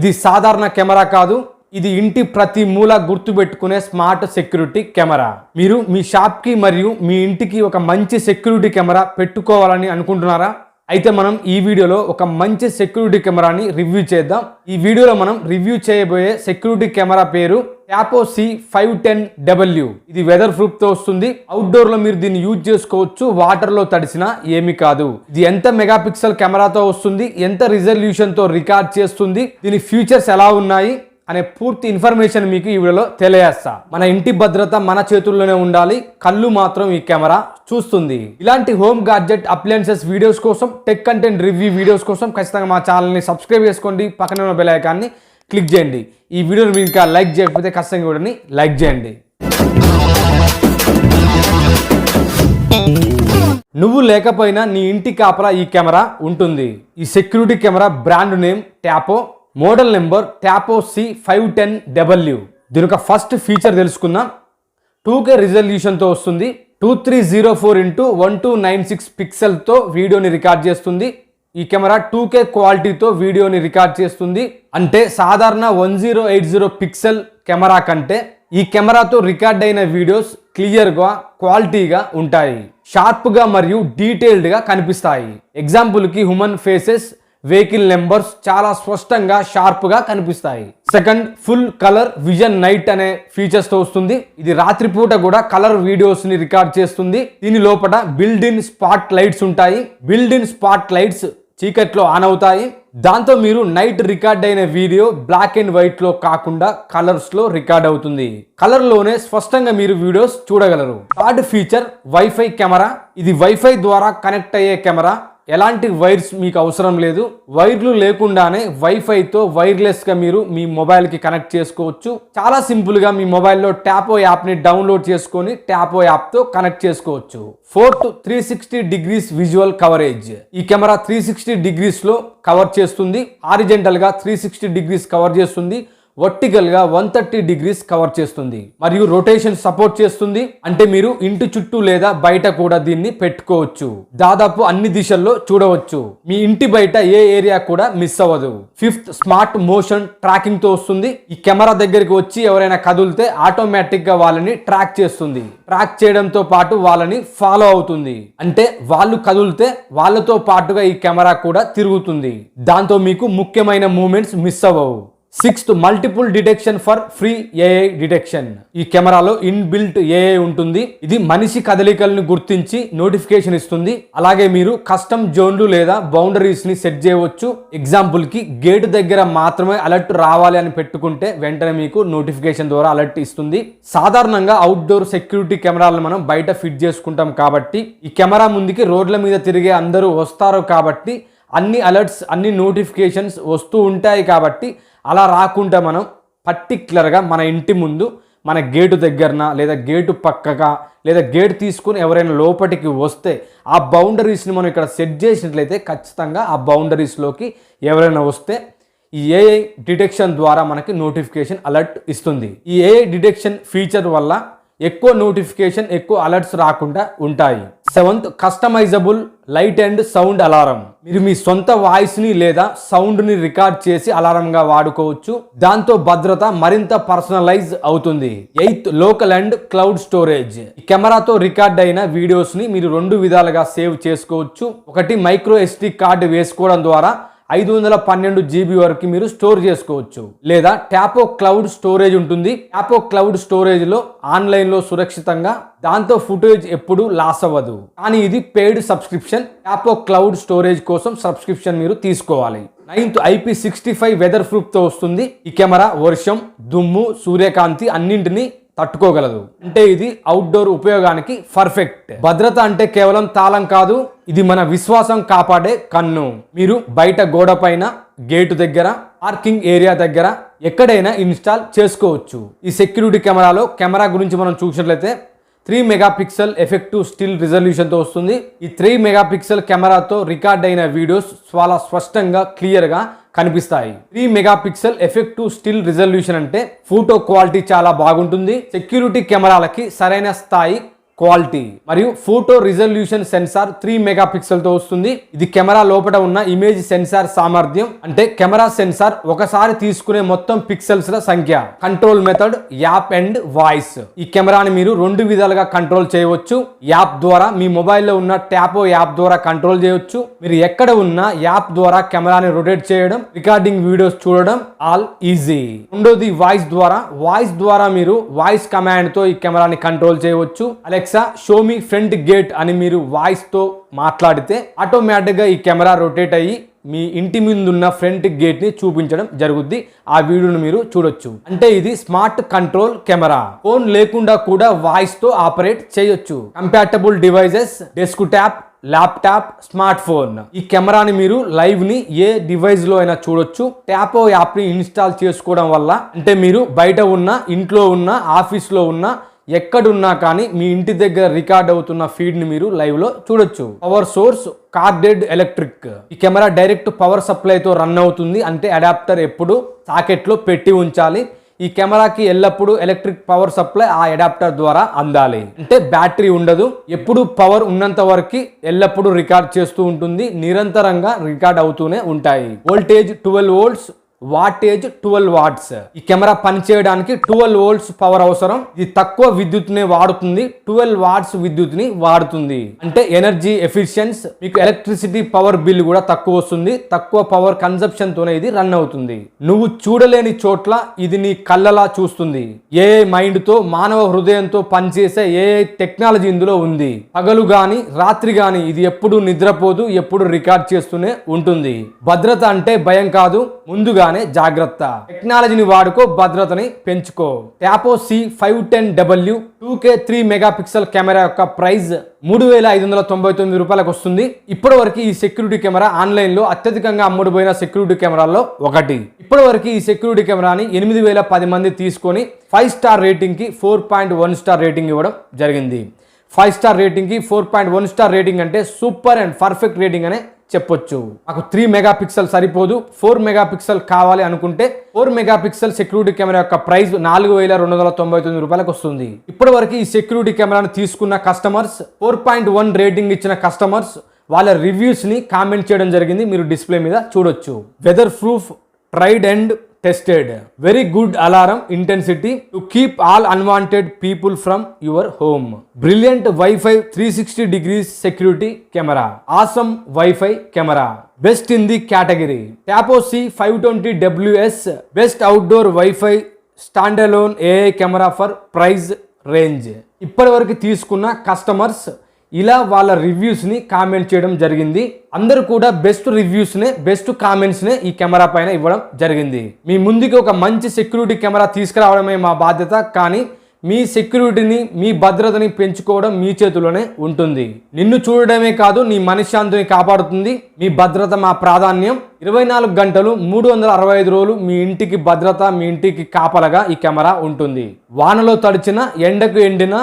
ఇది సాధారణ కెమెరా కాదు ఇది ఇంటి ప్రతి మూల గుర్తుపెట్టుకునే స్మార్ట్ సెక్యూరిటీ కెమెరా. మీరు మీ షాప్కి మరియు మీ ఇంటికి ఒక మంచి సెక్యూరిటీ కెమెరా పెట్టుకోవాలని అనుకుంటున్నారా? అయితే మనం ఈ వీడియోలో ఒక మంచి సెక్యూరిటీ కెమెరాని రివ్యూ చేద్దాం. ఈ వీడియోలో మనం రివ్యూ చేయబోయే సెక్యూరిటీ కెమెరా పేరు Tapo C five ten W ఇది వెదర్ ప్రూఫ్తో వస్తుంది. అవుట్డోర్లో మీరు దీన్ని యూజ్ చేసుకోవచ్చు. వాటర్లో తడిసినా ఏమి కాదు. ఇది ఎంత మెగాపిక్సెల్ కెమెరాతో వస్తుంది? ఎంత రిజల్యూషన్తో రికార్డ్ చేస్తుంది? దీని ఫీచర్స్ ఎలా ఉన్నాయి? అనే పూర్తి ఇన్ఫర్మేషన్ మీకు ఈ వీడియోలో తెలియజేస్తా. మన ఇంటి భద్రత మన చేతుల్లోనే ఉండాలి. కళ్ళు మాత్రం ఈ కెమెరా చూస్తుంది. ఇలాంటి హోమ్ గాడ్జెట్ అప్లయన్సెస్ వీడియోస్ కోసం టెక్ కంటెంట్ రివ్యూ వీడియోస్ కోసం ఖచ్చితంగా మా ఛానల్ని సబ్స్క్రైబ్ చేసుకోండి. పక్కన ఉన్న బెల్ ఐకాన్ని క్లిక్ చేయండి. ఈ వీడియోని మీరు ఇంకా లైక్ చేయకపోతే ఖచ్చితంగా వీడియోని లైక్ చేయండి. నువ్వు లేకపోయినా నీ ఇంటి కాపలా ఈ కెమెరా ఉంటుంది. ఈ security camera brand name Tapo model number Tapo C five ten W. దీని యొక్క ఫస్ట్ ఫీచర్ తెలుసుకుందాం. టూ కే రిజల్యూషన్తో వస్తుంది. Two three zero four into one two nine six పిక్సెల్తో వీడియోని రికార్డ్ చేస్తుంది. ఈ కెమెరా టూ కే క్వాలిటీతో వీడియోని రికార్డ్ చేస్తుంది. అంటే సాధారణ one zero eight zero pixel camera కంటే ఈ కెమెరాతో రికార్డ్ అయిన వీడియోస్ క్లియర్గా క్వాలిటీగా ఉంటాయి. షార్ప్గా మరియు డీటెయిల్డ్గా కనిపిస్తాయి. ఎగ్జాంపుల్కి హ్యూమన్ ఫేసెస్ వెహికల్ నెంబర్స్ చాలా స్పష్టంగా షార్ప్గా కనిపిస్తాయి. Second full colour vision night అనే ఫీచర్స్తో వస్తుంది. ఇది రాత్రిపూట కూడా కలర్ వీడియోస్ని రికార్డ్ చేస్తుంది. దీని లోపల బిల్డ్ ఇన్ స్పాట్ లైట్స్ ఉంటాయి. బిల్డ్ ఇన్ స్పాట్ లైట్స్ చీకట్లో ఆన్ అవుతాయి. దాంతో మీరు నైట్ రికార్డ్ అయిన వీడియో బ్లాక్ అండ్ వైట్లో కాకుండా కలర్స్లో రికార్డ్ అవుతుంది. కలర్లోనే స్పష్టంగా మీరు వీడియోస్ చూడగలరు. Third feature wifi camera. ఇది వైఫై ద్వారా కనెక్ట్ అయ్యే కెమెరా. ఎలాంటి వైర్స్ మీకు అవసరం లేదు. వైర్లు లేకుండానే వైఫైతో వైర్లెస్గా మీరు మీ మొబైల్కి కనెక్ట్ చేసుకోవచ్చు. చాలా సింపుల్గా మీ మొబైల్లో ట్యాపో యాప్ని డౌన్లోడ్ చేసుకొని ట్యాపో యాప్తో కనెక్ట్ చేసుకోవచ్చు. Fourth three sixty degrees visual coverage. ఈ కెమెరా త్రీ సిక్స్టీ డిగ్రీస్లో కవర్ చేస్తుంది. హారిజెంటల్గా త్రీ సిక్స్టీ డిగ్రీస్ కవర్ చేస్తుంది. వర్టికల్గా వన్ థర్టీ డిగ్రీస్ కవర్ చేస్తుంది. మరియు రొటేషన్ సపోర్ట్ చేస్తుంది. అంటే మీరు ఇంటి చుట్టూ లేదా బయట కూడా దీన్ని పెట్టుకోవచ్చు. దాదాపు అన్ని దిశల్లో చూడవచ్చు. మీ ఇంటి బయట ఏ ఏరియా కూడా మిస్ అవ్వదు. ఫిఫ్త్ స్మార్ట్ మోషన్ ట్రాకింగ్తో వస్తుంది. ఈ కెమెరా దగ్గరికి వచ్చి ఎవరైనా కదిలితే ఆటోమేటిక్గా వాళ్ళని ట్రాక్ చేస్తుంది. ట్రాక్ చేయడంతో పాటు వాళ్ళని ఫాలో అవుతుంది. అంటే వాళ్ళు కదిలితే వాళ్ళతో పాటుగా ఈ కెమెరా కూడా తిరుగుతుంది. దాంతో మీకు ముఖ్యమైన మూమెంట్స్ మిస్ అవ్వవు. Sixth multiple detection for free AI detection. ఈ కెమెరాలో ఇన్ బిల్ట్ ఏఐ ఉంటుంది. ఇది మనిషి కదలికలను గుర్తించి నోటిఫికేషన్ ఇస్తుంది. అలాగే మీరు కస్టమ్ జోన్లు లేదా బౌండరీస్ని సెట్ చేయవచ్చు. ఎగ్జాంపుల్కి గేట్ దగ్గర మాత్రమే అలర్ట్ రావాలి అని పెట్టుకుంటే వెంటనే మీకు నోటిఫికేషన్ ద్వారా అలర్ట్ ఇస్తుంది. సాధారణంగా అవుట్డోర్ సెక్యూరిటీ కెమెరాలను మనం బయట ఫిట్ చేసుకుంటాం కాబట్టి ఈ కెమెరా ముందుకి రోడ్ల మీద తిరిగే అందరూ వస్తారు కాబట్టి అన్ని అలర్ట్స్ అన్ని నోటిఫికేషన్స్ వస్తూ ఉంటాయి కాబట్టి అలా రాకుండా మనం పర్టిక్యులర్గా మన ఇంటి ముందు మన గేటు దగ్గరన లేదా గేటు పక్కగా లేదా గేట్ తీసుకుని ఎవరైనా లోపటికి వస్తే ఆ బౌండరీస్ని మనం ఇక్కడ సెట్ చేసినట్లయితే ఖచ్చితంగా ఆ బౌండరీస్లోకి ఎవరైనా వస్తే ఈ ఏఐ డిటెక్షన్ ద్వారా మనకి నోటిఫికేషన్ అలర్ట్ ఇస్తుంది. ఈ ఏఐ డిటెక్షన్ ఫీచర్ వల్ల ఎక్కువ నోటిఫికేషన్ ఎక్కువ అలర్ట్స్ రాకుండా ఉంటాయి. Seventh customisable light and sound alarm. మీరు మీ సొంత వాయిస్ని లేదా సౌండ్ని రికార్డ్ చేసి అలారంగా వాడుకోవచ్చు. దాంతో భద్రత మరింత పర్సనలైజ్ అవుతుంది. Eighth local and cloud storage కెమెరాతో రికార్డ్ అయిన వీడియోస్ని మీరు రెండు విధాలుగా సేవ్ చేసుకోవచ్చు. ఒకటి మైక్రో ఎస్డి కార్డు వేసుకోవడం ద్వారా ఐదు వందల పన్నెండు జీబీ వరకు మీరు స్టోర్ చేసుకోవచ్చు. లేదా ట్యాపో క్లౌడ్ స్టోరేజ్ ఉంటుంది. ట్యాపో క్లౌడ్ స్టోరేజ్లో ఆన్లైన్లో సురక్షితంగా దాంతో ఫుటేజ్ ఎప్పుడు లాస్ అవ్వదు. కానీ ఇది paid subscription. Tapo cloud storage కోసం సబ్స్క్రిప్షన్ మీరు తీసుకోవాలి. Ninth IP sixty five weather ప్రూఫ్తో వస్తుంది. ఈ కెమెరా వర్షం దుమ్ము సూర్యకాంతి అన్నింటినీ తట్టుకోగలదు. అంటే ఇది అవుట్డోర్ ఉపయోగానికి పర్ఫెక్ట్ భద్రత అంటే కేవలం తాళం కాదు ఇది మన విశ్వాసం కాపాడే కన్ను. మీరు బయట గోడ పైన గేటు దగ్గర పార్కింగ్ ఏరియా దగ్గర ఎక్కడైనా ఇన్స్టాల్ చేసుకోవచ్చు. ఈ సెక్యూరిటీ కెమెరాలో కెమెరా గురించి మనం చూసినట్లయితే త్రీ మెగాపిక్సెల్ ఎఫెక్టివ్ స్టిల్ రిజల్యూషన్తో వస్తుంది. ఈ త్రీ మెగాపిక్సెల్ కెమెరాతో రికార్డ్ అయిన వీడియోస్ చాలా స్పష్టంగా క్లియర్గా కనిపిస్తాయి. Three megapixel effective still resolution అంటే ఫోటో క్వాలిటీ చాలా బాగుంటుంది. సెక్యూరిటీ కెమెరాలకి సరైన స్థాయి క్వాలిటీ మరియు photo resolution sensor three mega పిక్సెల్తో వస్తుంది. ఇది కెమెరా లోపల ఉన్న ఇమేజ్ సెన్సార్ సామర్థ్యం. అంటే కెమెరా సెన్సార్ ఒకసారి తీసుకునే మొత్తం పిక్సెల్స్ ల సంఖ్య. Control method app and voice. ఈ కెమెరాని మీరు రెండు విధాలుగా కంట్రోల్ చేయవచ్చు. యాప్ ద్వారా మీ మొబైల్లో ఉన్న ట్యాపో యాప్ ద్వారా కంట్రోల్ చేయవచ్చు. మీరు ఎక్కడ ఉన్నా యాప్ ద్వారా కెమెరాని రొటేట్ చేయడం రికార్డింగ్ వీడియోస్ చూడడం ఆల్ ఈజీ. రెండోది వాయిస్ ద్వారా. వాయిస్ ద్వారా మీరు వాయిస్ కమాండ్తో ఈ కెమెరాని కంట్రోల్ చేయవచ్చు. Alex show me front gate అని మీరు వాయిస్తో మాట్లాడితే ఆటోమేటిక్గా ఈ కెమెరా రొటేట్ అయ్యి మీ ఇంటి ముందున్న ఫ్రంట్ గేట్ని చూపించడం జరుగుద్ది. ఆ వీడియోను మీరు చూడొచ్చు. అంటే ఇది స్మార్ట్ కంట్రోల్ కెమెరా. ఫోన్ లేకుండా కూడా వాయిస్తో ఆపరేట్ చేయొచ్చు. Compatible devices desktop laptop smart phone. ఈ కెమెరాని మీరు లైవ్ని ఏ డివైస్లో అయినా చూడొచ్చు. ట్యాపో యాప్ని ఇన్స్టాల్ చేసుకోవడం వల్ల అంటే మీరు బయట ఉన్న ఇంట్లో ఉన్న ఆఫీస్లో ఉన్న ఎక్కడున్నా కానీ మీ ఇంటి దగ్గర రికార్డ్ అవుతున్న ఫీడ్ని మీరు లైవ్లో చూడొచ్చు. పవర్ సోర్స్ కార్డెడ్ ఎలక్ట్రిక్ ఈ కెమెరా డైరెక్ట్ పవర్ సప్లైతో రన్ అవుతుంది. అంటే అడాప్టర్ ఎప్పుడు సాకెట్లో పెట్టి ఉంచాలి. ఈ కెమెరాకి ఎల్లప్పుడూ ఎలక్ట్రిక్ పవర్ సప్లై ఆ అడాప్టర్ ద్వారా అందాలి. అంటే బ్యాటరీ ఉండదు. ఎప్పుడు పవర్ ఉన్నంత వరకు ఎల్లప్పుడూ రికార్డ్ చేస్తూ ఉంటుంది. నిరంతరంగా రికార్డ్ అవుతూనే ఉంటాయి. Voltage twelve volts wattage twelve watts ఈ కెమెరా పనిచేయడానికి ట్వెల్వ్ వోల్ట్స్ పవర్ అవసరం. ఇది తక్కువ విద్యుత్ని వాడుతుంది. ట్వెల్వ్ వాట్స్ విద్యుత్ని వాడుతుంది. అంటే ఎనర్జీ ఎఫిషియన్స్ మీకు ఎలక్ట్రిసిటీ పవర్ బిల్ కూడా తక్కువ వస్తుంది. తక్కువ పవర్ కన్సప్షన్ తోనే ఇది రన్ అవుతుంది. నువ్వు చూడలేని చోట్ల ఇది నీ కళ్ళలా చూస్తుంది. ఏ మైండ్తో మానవ హృదయంతో పనిచేసే ఏ టెక్నాలజీ ఇందులో ఉంది. పగలు గాని రాత్రి గాని ఇది ఎప్పుడు నిద్రపోదు ఎప్పుడు రికార్డ్ చేస్తూనే ఉంటుంది. భద్రత అంటే భయం కాదు. ముందుగానే జాగ్రత్త. టెక్నాలజీని వాడుకో భద్రతని పెంచుకో. Tapo C five ten W two K three mega pixel camera యొక్క ప్రైస్ మూడు వేల ఐదు వందల తొంభై తొమ్మిది రూపాయలకు వస్తుంది. ఇప్పటివరకు ఈ సెక్యూరిటీ కెమెరా ఆన్లైన్లో అత్యధికంగా అమ్ముడుపోయిన సెక్యూరిటీ కెమెరాల్లో ఒకటి. ఇప్పటి వరకు ఈ సెక్యూరిటీ కెమెరాని ఎనిమిది వేల పది మంది తీసుకొని five star రేటింగ్కి four point one star rating ఇవ్వడం జరిగింది. Five star రేటింగ్కి four point one star rating అంటే సూపర్ అండ్ పర్ఫెక్ట్ రేటింగ్ అనే చెప్పొచ్చు. నాకు త్రీ మెగా పిక్సెల్ సరిపోదు ఫోర్ మెగా పిక్సెల్ కావాలి అనుకుంటే four mega pixel security camera యొక్క ప్రైస్ నాలుగు వేల రెండు వందల తొంభై తొమ్మిది రూపాయలకు వస్తుంది. ఇప్పటి వరకు ఈ సెక్యూరిటీ కెమెరాను తీసుకున్న customers four point one rating ఇచ్చిన కస్టమర్స్ వాళ్ళ రివ్యూస్ని కామెంట్ చేయడం జరిగింది. మీరు డిస్ప్లే మీద చూడొచ్చు. Weather proof tried and tested very good alarm intensity to keep all unwanted people from your home brilliant wifi three sixty degrees security camera awesome wifi camera best in the category Tapo C five twenty WS best outdoor wifi standalone AI camera for price range ఇప్పటి వరకు తీసుకున్న customers ఇలా వాళ్ళ రివ్యూస్ని comment చేయడం జరిగింది. అందరూ కూడా బెస్ట్ రివ్యూస్నే బెస్ట్ కామెంట్స్నే ఈ కెమెరా పైన ఇవ్వడం జరిగింది. మీ ముందుకి ఒక మంచి సెక్యూరిటీ కెమెరా తీసుకురావడమే మా బాధ్యత కానీ మీ సెక్యూరిటీని మీ భద్రతని పెంచుకోవడం మీ చేతిలోనే ఉంటుంది. నిన్ను చూడడమే కాదు నీ మనశ్శాంతిని కాపాడుతుంది. మీ భద్రత మా ప్రాధాన్యం. ఇరవై నాలుగు గంటలు మూడు వందల అరవై ఐదు రోజులు మీ ఇంటికి భద్రత మీ ఇంటికి కాపలగా ఈ కెమెరా ఉంటుంది. వానలో తడిచిన ఎండకు ఎండిన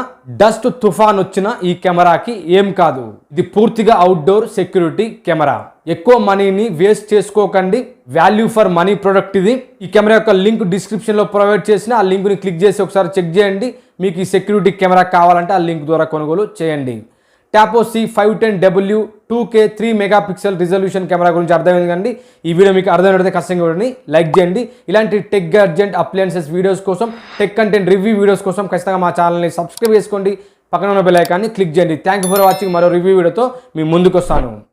డస్ట్ తుఫాన్ వచ్చిన ఈ కెమెరాకి ఏం కాదు. ఇది పూర్తిగా అవుట్డోర్ సెక్యూరిటీ కెమెరా. ఎక్కువ మనీని వేస్ట్ చేసుకోకండి. వాల్యూ ఫర్ మనీ ప్రొడక్ట్ ఇది. ఈ కెమెరా యొక్క లింక్ డిస్క్రిప్షన్లో ప్రొవైడ్ చేసిన ఆ లింక్ని క్లిక్ చేసి ఒకసారి చెక్ చేయండి. మీకు ఈ సెక్యూరిటీ కెమెరా కావాలంటే ఆ లింక్ ద్వారా కొనుగోలు చేయండి. Tapo C five ten W two K three mega pixel resolution camera గురించి అర్థమైంది కండి ఈ వీడియో మీకు అర్థమైతే ఖచ్చితంగా చూడండి లైక్ చేయండి. ఇలాంటి టెక్ అర్జెంట్ అప్లయన్సెస్ వీడియోస్ కోసం టెక్ కంటెంట్ రివ్యూ వీడియోస్ కోసం ఖచ్చితంగా మా ఛానల్ని సబ్స్క్రైబ్ చేసుకోండి. పక్కన ఉన్న బెల్ ఐకాన్ని క్లిక్ చేయండి. థ్యాంక్ యూ ఫర్ వాచింగ్ మరో రివ్యూ వీడియోతో మీ ముందుకు వస్తాను